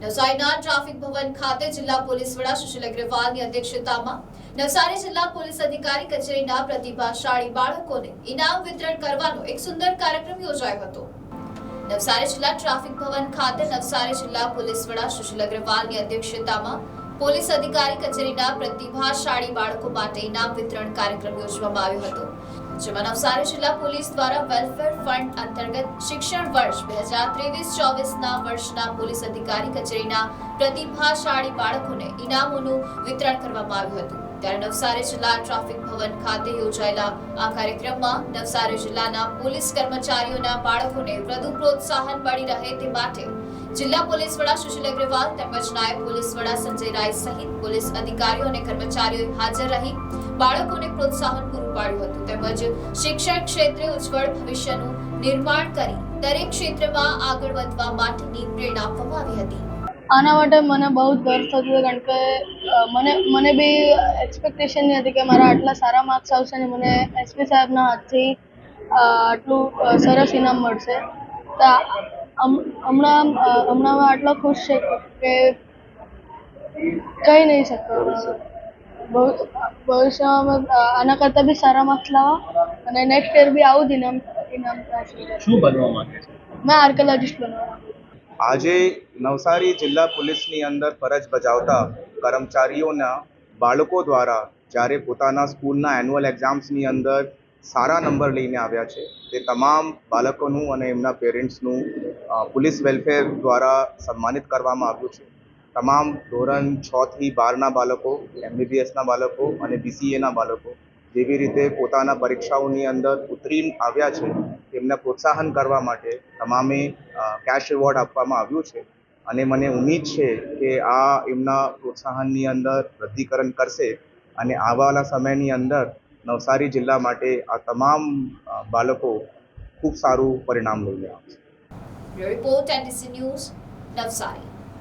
નવસારીના ટ્રાફિક ભવન ખાતે જિલ્લા પોલીસ વડા સુશીલ અગ્રવાલની અધ્યક્ષતામાં નવસારી જિલ્લા પોલીસ અધિકારી કચેરીના પ્રતિભાશાળી બાળકોને ઇનામ વિતરણ કરવાનો એક સુંદર કાર્યક્રમ યોજાયો હતો. નવસારી જિલ્લા ટ્રાફિક ભવન ખાતે નવસારી જિલ્લા પોલીસ વડા સુશીલ અગ્રવાલની અધ્યક્ષતામાં પોલીસ અધિકારી કચેરીના પ્રતિભાશાળી બાળકો માટે ઇનામ વિતરણ કાર્યક્રમ યોજવામાં આવ્યો હતો, જેમાં નવસારી જિલ્લા પોલીસ દ્વારા વેલફેર ફંડ અંતર્ગત શિક્ષણ વર્ષ બે હજાર ત્રેવીસ ચોવીસના વર્ષના પોલીસ અધિકારી કચેરીના પ્રતિભાશાળી બાળકોને ઇનામોનું વિતરણ કરવામાં આવ્યું હતું. ત્યારે નવસારી જિલ્લા ટ્રાફિક ભવન ખાતે યોજાયેલા આ કાર્યક્રમમાં નવસારી જિલ્લાના પોલીસ કર્મચારીઓના બાળકોને વધુ પ્રોત્સાહન મળી રહે તે માટે જિલ્લા પોલીસ વડા સુશીલ અગ્રવાલ તેમજ નાયબ પોલીસ વડા સંજય રાય સહિત પોલીસ અધિકારીઓ અને કર્મચારીઓ હાજર રહી બાળકોને પ્રોત્સાહન પૂરું પાડ્યું હતું. તેમજ શિક્ષણ ક્ષેત્રે ઉજ્જવળ ભવિષ્યનું નિર્માણ કરી દરેક ક્ષેત્રમાં આગળ વધવા માટેની પ્રેરણા આપવામાં આવી હતી. આના માટે મને બહુ ગર્વ થતું હતું, કારણ કે મને મને બી એક્સપેક્ટેશન નહીં હતી કે મારા આટલા સારા માર્ક્સ આવશે અને મને એસપી સાહેબના હાથથી આટલું સરસ ઇનામ મળશે. તો હમણાં હમણાં હું આટલો ખુશ છે કે કહી નહીં શકતો. ભવ- ભવિષ્યમાં અમે, આના કરતાં બી સારા માર્ક્સ લાવવા અને નેક્સ્ટ યર બી આવું જ ઇનામ ઇનામ શું બનવા માંગે છે? મેં આર્કોલોજિસ્ટ બનવા માંગુ આજે નવસારી જિલ્લા પોલીસની અંદર ફરજ બજાવતા કર્મચારીઓના બાળકો દ્વારા જ્યારે પોતાના સ્કૂલના એન્યુઅલ એક્ઝામ્સની અંદર સારા નંબર લઈને આવ્યા છે. તે તમામ બાળકોનું અને એમના પેરેન્ટ્સનું પોલીસ વેલફેર દ્વારા સન્માનિત કરવામાં આવ્યું છે. તમામ ધોરણ છથી બારના બાળકો, એમબીબીએસના બાળકો અને બીસીએના બાળકો જેવી રીતે પોતાના પરીક્ષાઓની અંદર ઉત્તીર્ણ આવ્યા છે, તેમને પ્રોત્સાહન કરવા માટે તમામે કેશ એવોર્ડ આપવામાં આવ્યું છે. અને મને ઉમ્મીદ છે કે આ એમના પ્રોત્સાહનની અંદર વૃદ્ધિકરણ કરશે અને આવવાના સમયની અંદર નવસારી જિલ્લા માટે આ તમામ બાળકો ખૂબ સારું પરિણામ લઈને આવશે રિપોર્ટ એનડીસી ન્યૂઝ નવસારી